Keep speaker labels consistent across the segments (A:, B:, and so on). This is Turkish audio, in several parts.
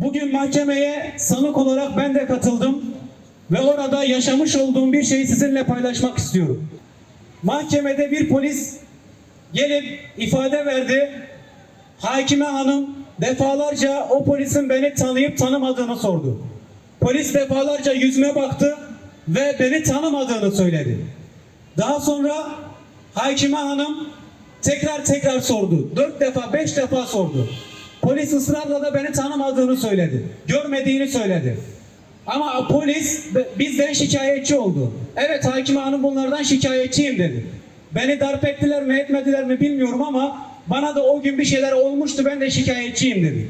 A: Bugün mahkemeye sanık olarak ben de katıldım ve orada yaşamış olduğum bir şeyi sizinle paylaşmak istiyorum. Mahkemede bir polis gelip ifade verdi. Hakime hanım defalarca o polisin beni tanıyıp tanımadığını sordu. Polis defalarca yüzüme baktı ve beni tanımadığını söyledi. Daha sonra Hakime Hanım tekrar tekrar sordu. Dört defa, beş defa sordu. Polis ısrarla da beni tanımadığını söyledi. Görmediğini söyledi. Ama polis bizden şikayetçi oldu. Evet Hakime Hanım bunlardan şikayetçiyim dedi. Beni darp ettiler mi etmediler mi bilmiyorum ama bana da o gün bir şeyler olmuştu ben de şikayetçiyim dedi.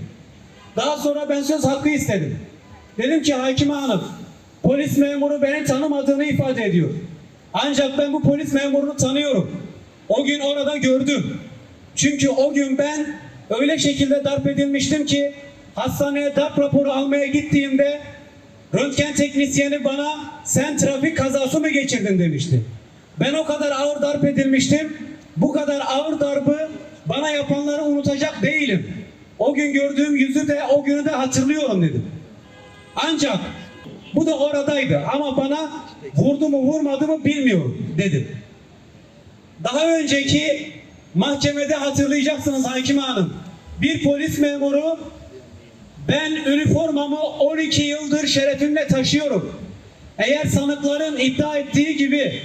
A: Daha sonra ben söz hakkı istedim. Dedim ki Hakime Hanım polis memuru beni tanımadığını ifade ediyor. Ancak ben bu polis memurunu tanıyorum. O gün orada gördüm. Çünkü o gün ben öyle şekilde darp edilmiştim ki hastaneye darp raporu almaya gittiğimde röntgen teknisyeni bana sen trafik kazası mı geçirdin demişti. Ben o kadar ağır darp edilmiştim. Bu kadar ağır darbı bana yapanları unutacak değilim. O gün gördüğüm yüzü de o günü de hatırlıyorum dedim. Ancak bu da oradaydı ama bana vurdu mu vurmadı mı bilmiyorum dedim. Daha önceki mahkemede hatırlayacaksınız Hakim Hanım. Bir polis memuru ben üniformamı 12 yıldır şerefimle taşıyorum. Eğer sanıkların iddia ettiği gibi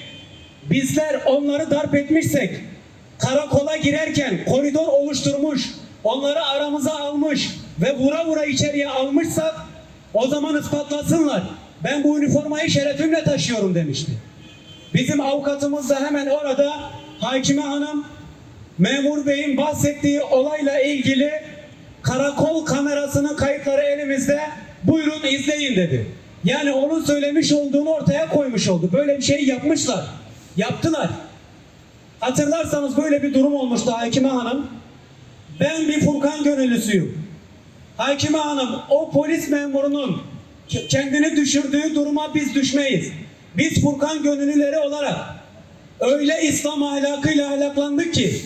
A: bizler onları darp etmişsek karakola girerken koridor oluşturmuş, onları aramıza almış ve vura vura içeriye almışsak o zaman ispatlasınlar. Ben bu üniformayı şerefimle taşıyorum demişti. Bizim avukatımız da hemen orada Hakime Hanım memur beyin bahsettiği olayla ilgili karakol kamerasının kayıtları elimizde buyurun izleyin dedi. Yani onun söylemiş olduğunu ortaya koymuş oldu. Böyle bir şey yapmışlar. Yaptılar. Hatırlarsanız böyle bir durum olmuştu Hakime Hanım. Ben bir Furkan gönüllüsüyüm. Hakime Hanım o polis memurunun kendini düşürdüğü duruma biz düşmeyiz. Biz Furkan gönüllüleri olarak öyle İslam ahlakıyla ahlaklandık ki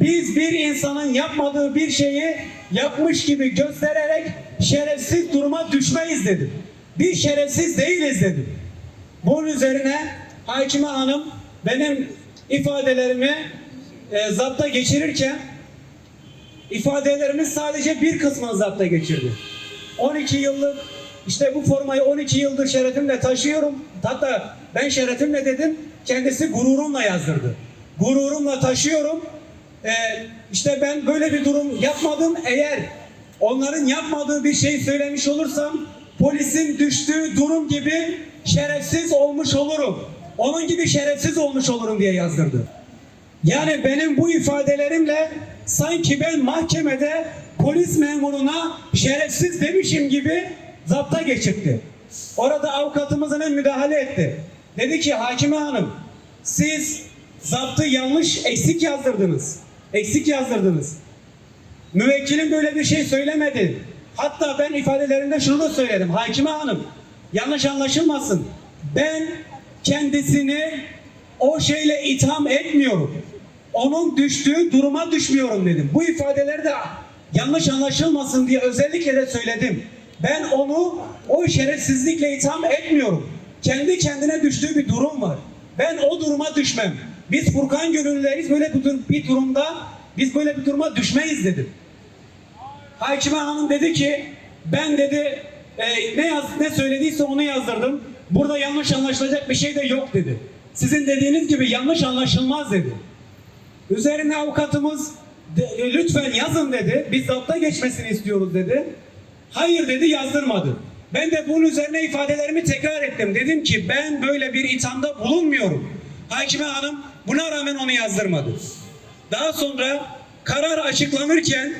A: biz bir insanın yapmadığı bir şeyi yapmış gibi göstererek şerefsiz duruma düşmeyiz dedim. Biz şerefsiz değiliz dedim. Bunun üzerine Hakime Hanım benim ifadelerimi e, zapta geçirirken ifadelerimin sadece bir kısmını zapta geçirdi. 12 yıllık işte bu formayı 12 yıldır şerefimle taşıyorum. Hatta ben şerefimle dedim kendisi gururumla yazdırdı. Gururumla taşıyorum. Ee, işte ben böyle bir durum yapmadım. Eğer onların yapmadığı bir şey söylemiş olursam polisin düştüğü durum gibi şerefsiz olmuş olurum. Onun gibi şerefsiz olmuş olurum diye yazdırdı. Yani benim bu ifadelerimle sanki ben mahkemede polis memuruna şerefsiz demişim gibi zapta geçirdi. Orada avukatımız hemen müdahale etti. Dedi ki hakime hanım siz zaptı yanlış eksik yazdırdınız. Eksik yazdırdınız. Müvekkilim böyle bir şey söylemedi. Hatta ben ifadelerimde şunu da söyledim. Hakime hanım yanlış anlaşılmasın. Ben kendisini o şeyle itham etmiyorum. Onun düştüğü duruma düşmüyorum dedim. Bu ifadeleri de yanlış anlaşılmasın diye özellikle de söyledim. Ben onu o şerefsizlikle itham etmiyorum. Kendi kendine düştüğü bir durum var. Ben o duruma düşmem. Biz Furkan gönüllüleriz böyle bir, dur- bir durumda biz böyle bir duruma düşmeyiz dedim. Hakime Hanım dedi ki ben dedi e, ne yaz ne söylediyse onu yazdırdım. Burada yanlış anlaşılacak bir şey de yok dedi. Sizin dediğiniz gibi yanlış anlaşılmaz dedi. Üzerine avukatımız de- e, lütfen yazın dedi. Biz zapta geçmesini istiyoruz dedi. Hayır dedi yazdırmadı. Ben de bunun üzerine ifadelerimi tekrar ettim. Dedim ki ben böyle bir ithamda bulunmuyorum. Hakime Hanım buna rağmen onu yazdırmadı. Daha sonra karar açıklanırken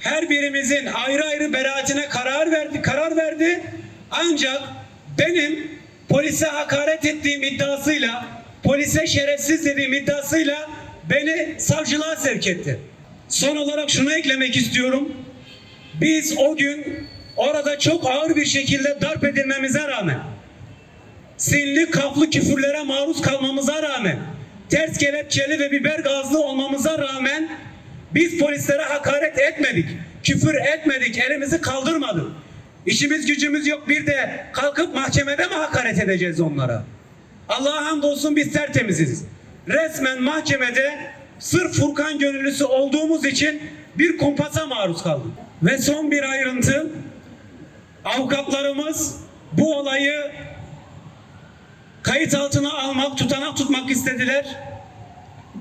A: her birimizin ayrı ayrı beraatine karar verdi, karar verdi. Ancak benim polise hakaret ettiğim iddiasıyla, polise şerefsiz dediğim iddiasıyla beni savcılığa sevk etti. Son olarak şunu eklemek istiyorum. Biz o gün orada çok ağır bir şekilde darp edilmemize rağmen, sinli kaflı küfürlere maruz kalmamıza rağmen, ters kelepçeli ve biber gazlı olmamıza rağmen biz polislere hakaret etmedik. küfür etmedik, elimizi kaldırmadık. İşimiz gücümüz yok bir de kalkıp mahkemede mi hakaret edeceğiz onlara? Allah'a hamdolsun biz tertemiziz. Resmen mahkemede sırf Furkan gönüllüsü olduğumuz için bir kumpasa maruz kaldık. Ve son bir ayrıntı, avukatlarımız bu olayı kayıt altına almak, tutanak tutmak istediler.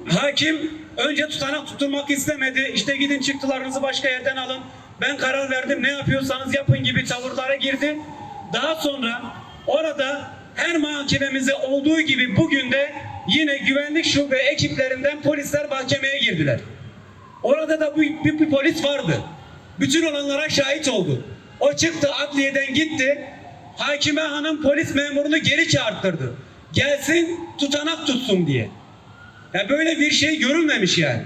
A: Hakim önce tutanak tutturmak istemedi. İşte gidin çıktılarınızı başka yerden alın. Ben karar verdim ne yapıyorsanız yapın gibi tavırlara girdi. Daha sonra orada her mahkememize olduğu gibi bugün de yine güvenlik şube ekiplerinden polisler mahkemeye girdiler. Orada da bir, bir, bir polis vardı. Bütün olanlara şahit oldu. O çıktı adliyeden gitti. Hakime hanım polis memurunu geri çağırttırdı. Gelsin tutanak tutsun diye. Ya böyle bir şey görülmemiş yani.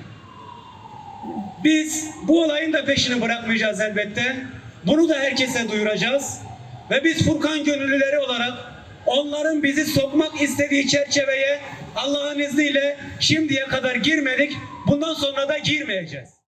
A: Biz bu olayın da peşini bırakmayacağız elbette. Bunu da herkese duyuracağız. Ve biz Furkan gönüllüleri olarak onların bizi sokmak istediği çerçeveye Allah'ın izniyle şimdiye kadar girmedik. Bundan sonra da girmeyeceğiz.